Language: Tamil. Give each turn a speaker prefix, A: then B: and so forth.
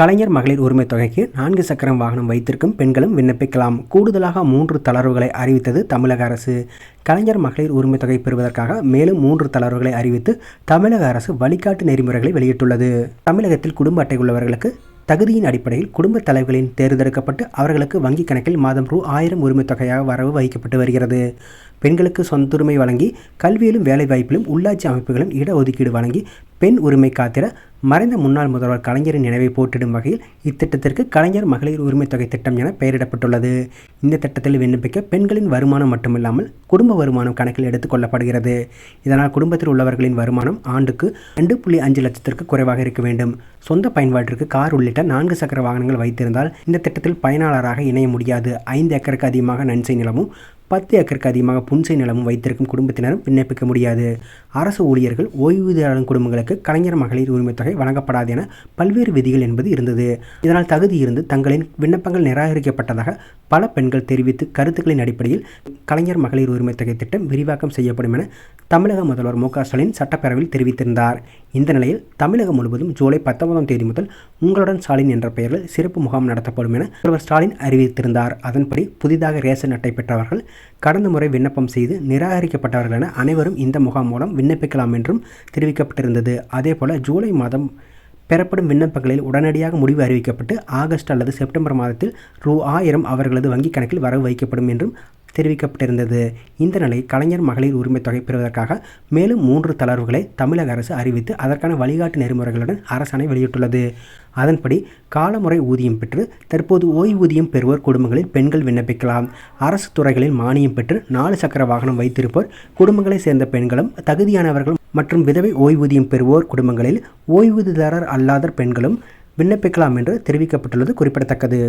A: கலைஞர் மகளிர் உரிமை தொகைக்கு நான்கு சக்கரம் வாகனம் வைத்திருக்கும் பெண்களும் விண்ணப்பிக்கலாம். கூடுதலாக மூன்று தளர்வுகளை அறிவித்தது தமிழக அரசு. கலைஞர் மகளிர் உரிமை தொகை பெறுவதற்காக மேலும் மூன்று தளர்வுகளை அறிவித்து தமிழக அரசு வழிகாட்டு நெறிமுறைகளை வெளியிட்டுள்ளது. தமிழகத்தில் குடும்ப அட்டை உள்ளவர்களுக்கு தகுதியின் அடிப்படையில் குடும்ப தலைவர்களின் தேர்ந்தெடுக்கப்பட்டு அவர்களுக்கு வங்கிக் கணக்கில் மாதம் ரூ ஆயிரம் உரிமை தொகையாக வரவு வைக்கப்பட்டு வருகிறது. பெண்களுக்கு சொந்துரிமை வழங்கி கல்வியிலும் வேலைவாய்ப்பிலும் உள்ளாட்சி அமைப்புகளும் இடஒதுக்கீடு வழங்கி பெண் உரிமை காத்திர மறைந்த முன்னாள் முதல்வர் கலைஞரின் நினைவை போட்டிடும் வகையில் இத்திட்டத்திற்கு கலைஞர் மகளிர் உரிமை தொகை திட்டம் என பெயரிடப்பட்டுள்ளது. இந்த திட்டத்தில் விண்ணப்பிக்க பெண்களின் வருமானம் மட்டுமில்லாமல் குடும்ப வருமானம் கணக்கில் எடுத்துக் கொள்ளப்படுகிறது. இதனால் குடும்பத்தில் உள்ளவர்களின் வருமானம் ஆண்டுக்கு ரெண்டு புள்ளி அஞ்சு லட்சத்திற்கு குறைவாக இருக்க வேண்டும். சொந்த பயன்பாட்டிற்கு கார் உள்ளிட்ட நான்கு சக்கர வாகனங்கள் வைத்திருந்தால் இந்த திட்டத்தில் பயனாளராக இணைய முடியாது. ஐந்து ஏக்கருக்கு அதிகமாக நன்சை நிலமும் பத்து ஏக்கருக்கு அதிகமாக புன்சை நிலமும் வைத்திருக்கும் குடும்பத்தினரும் விண்ணப்பிக்க முடியாது. அரசு ஊழியர்கள் ஓய்வூதியாளர் குடும்பங்களுக்கு கலைஞர் மகளிர் உரிமைத்தொகை வழங்கப்படாது என பல்வேறு விதிகள் என்பது இருந்தது. இதனால் தகுதி இருந்து தங்களின் விண்ணப்பங்கள் நிராகரிக்கப்பட்டதாக பல பெண்கள் தெரிவித்து கருத்துக்களின் அடிப்படையில் கலைஞர் மகளிர் உரிமைத்தொகை திட்டம் விரிவாக்கம் செய்யப்படும் என தமிழக முதல்வர் மு க ஸ்டாலின் சட்டப்பேரவையில் தெரிவித்திருந்தார். இந்த நிலையில் தமிழகம் முழுவதும் ஜூலை பத்தொன்பதாம் தேதி முதல் உங்களுடன் ஸ்டாலின் என்ற பெயரில் சிறப்பு முகாம் நடத்தப்படும் என முதல்வர் ஸ்டாலின் அறிவித்திருந்தார். அதன்படி புதிதாக ரேஷன் அட்டை பெற்றவர்கள் கடந்த முறை விண்ணப்பம் செய்து நிராகரிக்கப்பட்டவர்கள் என அனைவரும் இந்த முகாம் மூலம் விண்ணப்பிக்கலாம் என்றும் தெரிவிக்கப்பட்டிருந்தது. அதேபோல ஜூலை மாதம் பெறப்படும் விண்ணப்பங்களில் உடனடியாக முடிவு அறிவிக்கப்பட்டு ஆகஸ்ட் அல்லது செப்டம்பர் மாதத்தில் ரூ ஆயிரம் அவர்களது வங்கிக் கணக்கில் வரவு வைக்கப்படும் என்றும் தெரிவிக்கப்பட்டிருந்தது. இந்த நிலை கலைஞர் மகளிர் உரிமை தொகை பெறுவதற்காக மேலும் மூன்று தளர்வுகளை தமிழக அரசு அறிவித்து அதற்கான வழிகாட்டு நெறிமுறைகளுடன் அரசாணை வெளியிட்டுள்ளது. அதன்படி காலமுறை ஊதியம் பெற்று தற்போது ஓய்வூதியம் பெறுவோர் குடும்பங்களில் பெண்கள் விண்ணப்பிக்கலாம். அரசு துறைகளில் மானியம் பெற்று நாலு சக்கர வாகனம் வைத்திருப்போர் குடும்பங்களைச் சேர்ந்த பெண்களும் தகுதியானவர்களும் மற்றும் விதவை ஓய்வூதியம் பெறுவோர் குடும்பங்களில் ஓய்வூதியதாரர் அல்லாத பெண்களும் விண்ணப்பிக்கலாம் என்று தெரிவிக்கப்பட்டுள்ளது குறிப்பிடத்தக்கது.